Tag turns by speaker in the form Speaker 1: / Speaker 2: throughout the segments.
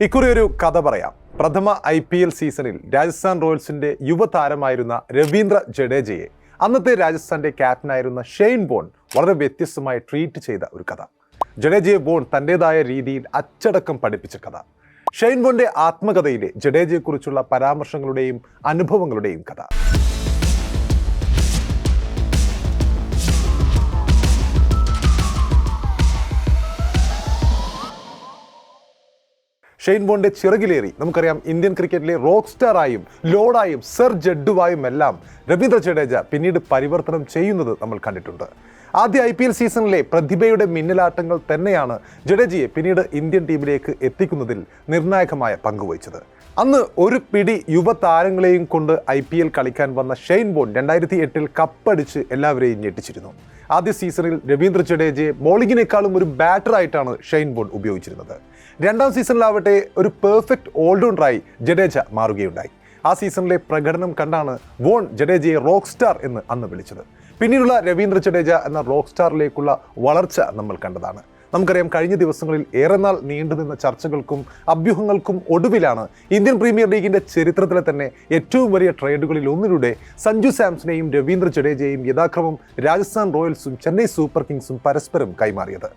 Speaker 1: ഇക്കുറി ഒരു കഥ പറയാം. പ്രഥമ ഐ പി എൽ സീസണിൽ രാജസ്ഥാൻ റോയൽസിന്റെ യുവതാരമായിരുന്ന രവീന്ദ്ര ജഡേജയെ അന്നത്തെ രാജസ്ഥാന്റെ ക്യാപ്റ്റനായിരുന്ന ഷെയ്ൻ ബോൺ വളരെ വ്യത്യസ്തമായി ട്രീറ്റ് ചെയ്ത ഒരു കഥ. ജഡേജയെ ബോൺ തന്റെതായ രീതിയിൽ അച്ചടക്കം പഠിപ്പിച്ച കഥ. ഷെയ്ൻ ബോന്റെ ആത്മകഥയിലെ ജഡേജയെക്കുറിച്ചുള്ള പരാമർശങ്ങളുടെയും അനുഭവങ്ങളുടെയും കഥ. ഷെയ്ൻ ബോണ്ടെ ചിറകിലേറി. നമുക്കറിയാം ഇന്ത്യൻ ക്രിക്കറ്റിലെ റോക്ക് സ്റ്റാറായും ലോഡായും സർ ജഡ്ഡുവായും എല്ലാം രവീന്ദ്ര ജഡേജ പിന്നീട് പരിവർത്തനം ചെയ്യുന്നത് നമ്മൾ കണ്ടിട്ടുണ്ട്. ആദ്യ ഐ പി എൽ സീസണിലെ പ്രതിഭയുടെ മിന്നലാട്ടങ്ങൾ തന്നെയാണ് ജഡേജയെ പിന്നീട് ഇന്ത്യൻ ടീമിലേക്ക് എത്തിക്കുന്നതിൽ നിർണായകമായ പങ്കുവഹിച്ചത് അന്ന് ഒരു പിടി യുവതാരങ്ങളെയും കൊണ്ട് ഐ പി എൽ കളിക്കാൻ വന്ന ഷെയ്ൻ ബോൺ രണ്ടായിരത്തി എട്ടിൽ കപ്പടിച്ച് എല്ലാവരെയും ഞെട്ടിച്ചിരുന്നു. ആദ്യ സീസണിൽ രവീന്ദ്ര ജഡേജയെ ബോളിങ്ങിനേക്കാളും ഒരു ബാറ്ററായിട്ടാണ് ഷെയ്ൻ ബോൺ ഉപയോഗിച്ചിരുന്നത്. രണ്ടാം സീസണിലാവട്ടെ ഒരു പെർഫെക്റ്റ് ഓൾറൗണ്ടറായി ജഡേജ മാറുകയുണ്ടായി. ആ സീസണിലെ പ്രകടനം കണ്ടാണ് വോൺ ജഡേജയെ റോക്ക് സ്റ്റാർ എന്ന് അന്ന് വിളിച്ചത്. പിന്നീടുള്ള രവീന്ദ്ര ജഡേജ എന്ന റോക്ക് സ്റ്റാറിലേക്കുള്ള വളർച്ച നമ്മൾ കണ്ടതാണ്. നമുക്കറിയാം കഴിഞ്ഞ ദിവസങ്ങളിൽ ഏറെ നാൾ നീണ്ടുനിന്ന ചർച്ചകൾക്കും അഭ്യൂഹങ്ങൾക്കും ഒടുവിലാണ് ഇന്ത്യൻ പ്രീമിയർ ലീഗിന്റെ ചരിത്രത്തിലെ തന്നെ ഏറ്റവും വലിയ ട്രേഡുകളിൽ ഒന്നിലൂടെ സഞ്ജു സാംസണെയും രവീന്ദ്ര ജഡേജയെയും യഥാക്രമം രാജസ്ഥാൻ റോയൽസും ചെന്നൈ സൂപ്പർ കിങ്സും പരസ്പരം കൈമാറിയത്.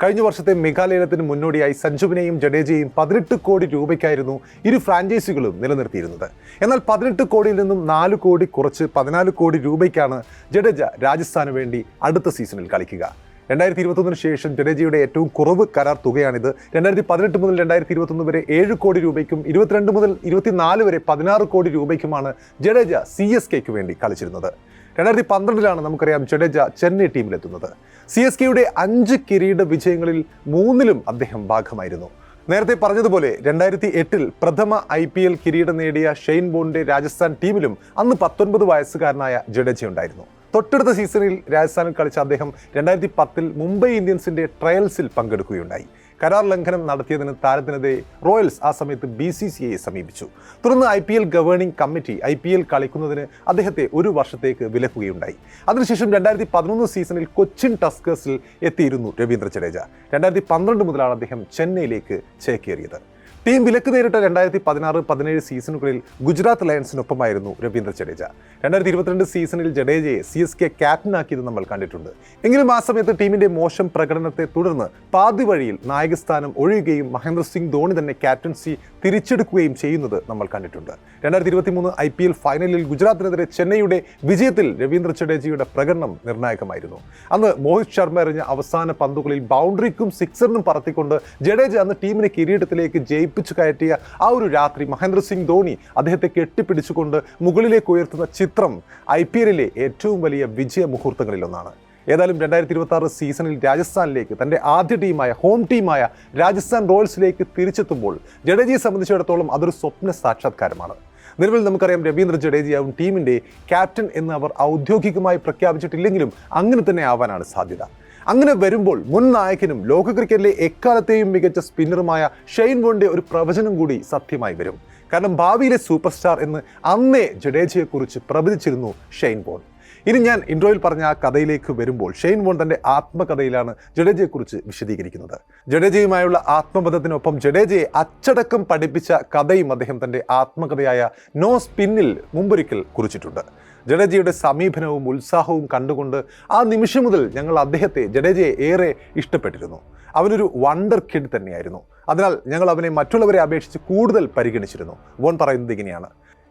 Speaker 1: കഴിഞ്ഞ വർഷത്തെ മേഘാലയത്തിന് മുന്നോടിയായി സഞ്ജുവിനെയും ജഡേജയും പതിനെട്ട് കോടി രൂപയ്ക്കായിരുന്നു ഇരു ഫ്രാഞ്ചൈസികളും നിലനിർത്തിയിരുന്നത്. എന്നാൽ പതിനെട്ട് കോടിയിൽ നിന്നും നാല് കോടി കുറച്ച് പതിനാല് കോടി രൂപയ്ക്കാണ് ജഡേജ രാജസ്ഥാന് വേണ്ടി അടുത്ത സീസണിൽ കളിക്കുക. രണ്ടായിരത്തി ഇരുപത്തൊന്നിന് ശേഷം ജഡേജയുടെ ഏറ്റവും കുറവ് കരാർ തുകയാണിത്. രണ്ടായിരത്തി പതിനെട്ട് മുതൽ രണ്ടായിരത്തി ഇരുപത്തൊന്ന് വരെ ഏഴ് കോടി രൂപയ്ക്കും ഇരുപത്തിരണ്ട് മുതൽ ഇരുപത്തിനാല് വരെ പതിനാറ് കോടി രൂപയ്ക്കുമാണ് ജഡേജ സി എസ് കെക്ക് വേണ്ടി കളിച്ചിരുന്നത്. രണ്ടായിരത്തി പന്ത്രണ്ടിലാണ് നമുക്കറിയാം ജഡേജ ചെന്നൈ ടീമിലെത്തുന്നത്. സി എസ് കെയുടെ അഞ്ച് കിരീട വിജയങ്ങളിൽ മൂന്നിലും അദ്ദേഹം ഭാഗമായിരുന്നു. നേരത്തെ പറഞ്ഞതുപോലെ രണ്ടായിരത്തി എട്ടിൽ പ്രഥമ ഐ പി എൽ കിരീടം നേടിയ ഷെയ്ൻ ബോണ്ടിന്റെ രാജസ്ഥാൻ ടീമിലും അന്ന് പത്തൊൻപത് വയസ്സുകാരനായ ജഡേജ ഉണ്ടായിരുന്നു. തൊട്ടടുത്ത സീസണിൽ രാജസ്ഥാനിൽ കളിച്ച അദ്ദേഹം രണ്ടായിരത്തി പത്തിൽ മുംബൈ ഇന്ത്യൻസിന്റെ ട്രയൽസിൽ പങ്കെടുക്കുകയുണ്ടായി. കരാർ ലംഘനം നടത്തിയതിന് താരത്തിനെതിരെ റോയൽസ് ആ സമയത്ത് ബി സി സി ഐയെ സമീപിച്ചു. തുടർന്ന് I P L governing committee I P L കളിക്കുന്നതിന് അദ്ദേഹത്തെ ഒരു വർഷത്തേക്ക് വിലക്കുകയുണ്ടായി. അതിനുശേഷം രണ്ടായിരത്തി പതിനൊന്ന് സീസണിൽ കൊച്ചിൻ ടസ്കേഴ്സിൽ എത്തിയിരുന്നു രവീന്ദ്ര ജഡേജ. രണ്ടായിരത്തി പന്ത്രണ്ട് മുതലാണ് അദ്ദേഹം ചെന്നൈയിലേക്ക് ചേക്കേറിയത്. ടീം വിലക്ക് നേരിട്ട രണ്ടായിരത്തി പതിനാറ് പതിനേഴ് സീസണുകളിൽ ഗുജറാത്ത് ലയൺസിനൊപ്പമായിരുന്നു രവീന്ദ്ര ജഡേജ. രണ്ടായിരത്തി ഇരുപത്തിരണ്ട് സീസണിൽ ജഡേജയെ സി എസ് കെ ക്യാപ്റ്റനാക്കിയത് നമ്മൾ കണ്ടിട്ടുണ്ട്. എങ്കിലും ആ സമയത്ത് ടീമിന്റെ മോശം പ്രകടനത്തെ തുടർന്ന് പാതി വഴിയിൽ നായകസ്ഥാനം ഒഴിയുകയും മഹേന്ദ്ര സിംഗ് ധോണി തന്നെ ക്യാപ്റ്റൻസി തിരിച്ചെടുക്കുകയും ചെയ്യുന്നത് നമ്മൾ കണ്ടിട്ടുണ്ട്. രണ്ടായിരത്തി ഇരുപത്തി മൂന്ന് ഐ പി എൽ ഫൈനലിൽ ഗുജറാത്തിനെതിരെ ചെന്നൈയുടെ വിജയത്തിൽ രവീന്ദ്ര ജഡേജയുടെ പ്രകടനം നിർണായകമായിരുന്നു. അന്ന് മോഹിത് ശർമ്മ എറിഞ്ഞ അവസാന പന്തുകളിൽ ബൗണ്ടറിക്കും സിക്സറിനും പറത്തിക്കൊണ്ട് ജഡേജ അന്ന് ടീമിനെ കിരീടത്തിലേക്ക് ജയിപ്പിച്ചു കയറ്റിയ ആ ഒരു രാത്രി മഹേന്ദ്ര സിംഗ് ധോണി അദ്ദേഹത്തെ കെട്ടിപ്പിടിച്ചുകൊണ്ട് മുകളിലേക്ക് ഉയർത്തുന്ന ചിത്രം ഐ പി എല്ലിലെ ഏറ്റവും വലിയ വിജയ മുഹൂർത്തങ്ങളിലൊന്നാണ്. ഏതായാലും രണ്ടായിരത്തി ഇരുപത്തി ആറ് സീസണിൽ രാജസ്ഥാനിലേക്ക് തന്റെ ആദ്യ ടീമായ ഹോം ടീമായ രാജസ്ഥാൻ റോയൽസിലേക്ക് തിരിച്ചെത്തുമ്പോൾ ജഡേജയെ സംബന്ധിച്ചിടത്തോളം അതൊരു സ്വപ്ന സാക്ഷാത്കാരമാണ്. നിലവിൽ നമുക്കറിയാം രവീന്ദ്ര ജഡേജയാവും ടീമിന്റെ ക്യാപ്റ്റൻ എന്ന് അവർ ഔദ്യോഗികമായി പ്രഖ്യാപിച്ചിട്ടില്ലെങ്കിലും അങ്ങനെ തന്നെ ആവാനാണ് സാധ്യത. അങ്ങനെ വരുമ്പോൾ മുൻ നായകനും ലോക ക്രിക്കറ്റിലെ എക്കാലത്തെയും മികച്ച സ്പിന്നറുമായ ഷെയ്ൻ ബോണ്ടിന്റെ ഒരു പ്രവചനം കൂടി സത്യമായി വരും. കാരണം ഭാവിയിലെ സൂപ്പർ സ്റ്റാർ എന്ന് അന്നേ ജഡേജയെക്കുറിച്ച് പ്രവചിച്ചിരുന്നു ഷെയ്ൻ ബോൺ ഇനി ഞാൻ ഇൻട്രോയിൽ പറഞ്ഞ ആ കഥയിലേക്ക് വരുമ്പോൾ ഷെയ്ൻ വോൺ തന്റെ ആത്മകഥയിലാണ് ജഡേജയെക്കുറിച്ച് വിശദീകരിക്കുന്നത്. ജഡേജയുമായുള്ള ആത്മബന്ധത്തിനൊപ്പം ജഡേജയെ അച്ചടക്കം പഠിപ്പിച്ച കഥയും അദ്ദേഹം തന്റെ ആത്മകഥയായ നോ സ്പിന്നിൽ മുമ്പൊരിക്കൽ കുറിച്ചിട്ടുണ്ട്. ജഡേജയുടെ സമീപനവും ഉത്സാഹവും കണ്ടുകൊണ്ട് ആ നിമിഷം മുതൽ ഞങ്ങൾ അദ്ദേഹത്തെ ജഡേജയെ ഏറെ ഇഷ്ടപ്പെട്ടിരുന്നു. അവനൊരു വണ്ടർ കിഡ് തന്നെയായിരുന്നു. അതിനാൽ ഞങ്ങൾ അവനെ മറ്റുള്ളവരെ അപേക്ഷിച്ച് കൂടുതൽ പരിഗണിച്ചിരുന്നു. വോൺ പറയുന്നത് ഇങ്ങനെയാണ്.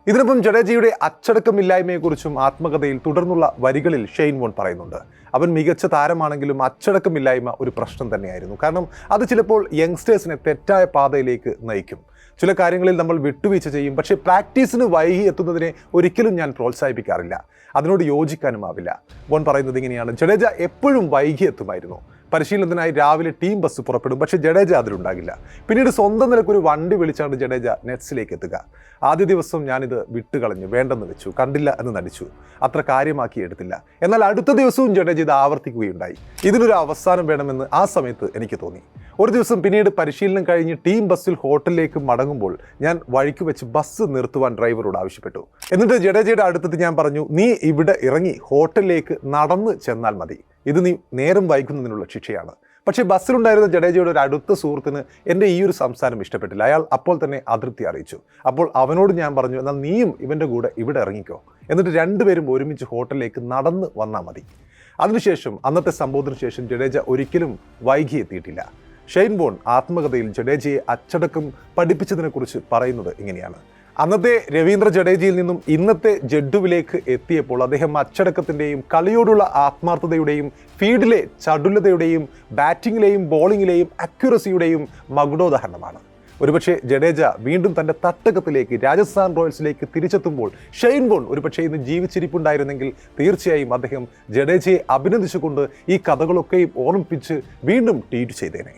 Speaker 1: ഇതിനൊപ്പം ജഡേജയുടെ അച്ചടക്കമില്ലായ്മയെക്കുറിച്ചും ആത്മകഥയിൽ തുടർന്നുള്ള വരികളിൽ ഷെയ്ൻ വോൺ പറയുന്നുണ്ട്. അവൻ മികച്ച താരമാണെങ്കിലും അച്ചടക്കമില്ലായ്മ ഒരു പ്രശ്നം തന്നെയായിരുന്നു. കാരണം അത് ചിലപ്പോൾ യങ്സ്റ്റേഴ്സിനെ തെറ്റായ പാതയിലേക്ക് നയിക്കും. ചില കാര്യങ്ങളിൽ നമ്മൾ വിട്ടുവീഴ്ച ചെയ്യും. പക്ഷേ പ്രാക്ടീസിന് വൈകി എത്തുന്നതിനെ ഒരിക്കലും ഞാൻ പ്രോത്സാഹിപ്പിക്കാറില്ല. അതിനോട് യോജിക്കാനുമാവില്ല വോൺ പറയുന്നത് ഇങ്ങനെയാണ്. ജഡേജ എപ്പോഴും വൈകി എത്തുമായിരുന്നു. പരിശീലനത്തിനായി രാവിലെ ടീം ബസ് പുറപ്പെടും. പക്ഷേ ജഡേജ അതിലുണ്ടാകില്ല പിന്നീട് സ്വന്തം നിലക്കൊരു വണ്ടി വിളിച്ചാണ് ജഡേജ നെറ്റ്സിലേക്ക് എത്തുക. ആദ്യ ദിവസം ഞാനിത് വിട്ടുകളഞ്ഞു. വേണ്ടെന്ന് വെച്ചു. കണ്ടില്ല എന്ന് നടിച്ചു. അത്ര കാര്യമാക്കി എടുത്തില്ല. എന്നാൽ അടുത്ത ദിവസവും ജഡേജ ഇത് ആവർത്തിക്കുകയുണ്ടായി. ഇതിനൊരു അവസാനം വേണമെന്ന് ആ സമയത്ത് എനിക്ക് തോന്നി. ഒരു ദിവസം പിന്നീട് പരിശീലനം കഴിഞ്ഞ് ടീം ബസ്സിൽ ഹോട്ടലിലേക്ക് മടങ്ങുമ്പോൾ ഞാൻ വഴിക്ക് വെച്ച് ബസ് നിർത്തുവാൻ ഡ്രൈവറോട് ആവശ്യപ്പെട്ടു. എന്നിട്ട് ജഡേജയുടെ അടുത്തത് ഞാൻ പറഞ്ഞു നീ ഇവിടെ ഇറങ്ങി ഹോട്ടലിലേക്ക് നടന്ന് ചെന്നാൽ മതി. ഇത് നീ നേരം വൈകുന്നതിനുള്ള ശിക്ഷയാണ്. പക്ഷേ ബസ്സിലുണ്ടായിരുന്ന ജഡേജയുടെ ഒരു അടുത്ത സുഹൃത്തിന് എന്റെ ഈ ഒരു സംസാരം ഇഷ്ടപ്പെട്ടില്ല. അയാൾ അപ്പോൾ തന്നെ അതൃപ്തി അറിയിച്ചു. അപ്പോൾ അവനോട് ഞാൻ പറഞ്ഞു എന്നാൽ നീയും ഇവന്റെ കൂടെ ഇവിടെ ഇറങ്ങിക്കോ. എന്നിട്ട് രണ്ടുപേരും ഒരുമിച്ച് ഹോട്ടലിലേക്ക് നടന്ന് വന്നാൽ മതി. അതിനുശേഷം അന്നത്തെ സംഭവത്തിന് ശേഷം ജഡേജ ഒരിക്കലും വൈകി എത്തിയിട്ടില്ല. ഷെയ്ൻ ബോൺ ആത്മകഥയിൽ ജഡേജയെ അച്ചടക്കം പഠിപ്പിച്ചതിനെക്കുറിച്ച് പറയുന്നത് ഇങ്ങനെയാണ്. അന്നത്തെ രവീന്ദ്ര ജഡേജയിൽ നിന്നും ഇന്നത്തെ ജഡ്ഡുവിലേക്ക് എത്തിയപ്പോൾ അദ്ദേഹം അച്ചടക്കത്തിന്റെയും കളിയോടുള്ള ആത്മാർത്ഥതയുടെയും ഫീൽഡിലെ ചടുലതയുടെയും ബാറ്റിങ്ങിലെയും ബോളിങ്ങിലെയും അക്യുറസിയുടെയും മകുടോദാഹരണമാണ്. ഒരുപക്ഷെ ജഡേജ വീണ്ടും തന്റെ തട്ടകത്തിലേക്ക് രാജസ്ഥാൻ റോയൽസിലേക്ക് തിരിച്ചെത്തുമ്പോൾ ഷെയ്ൻ ബോൺ ഒരുപക്ഷെ ഇന്ന് ജീവിച്ചിരിപ്പുണ്ടായിരുന്നെങ്കിൽ തീർച്ചയായും അദ്ദേഹം ജഡേജയെ അഭിനന്ദിച്ചുകൊണ്ട് ഈ കഥകളൊക്കെയും ഓർമ്മിപ്പിച്ച് വീണ്ടും ട്വീറ്റ് ചെയ്തേനെ.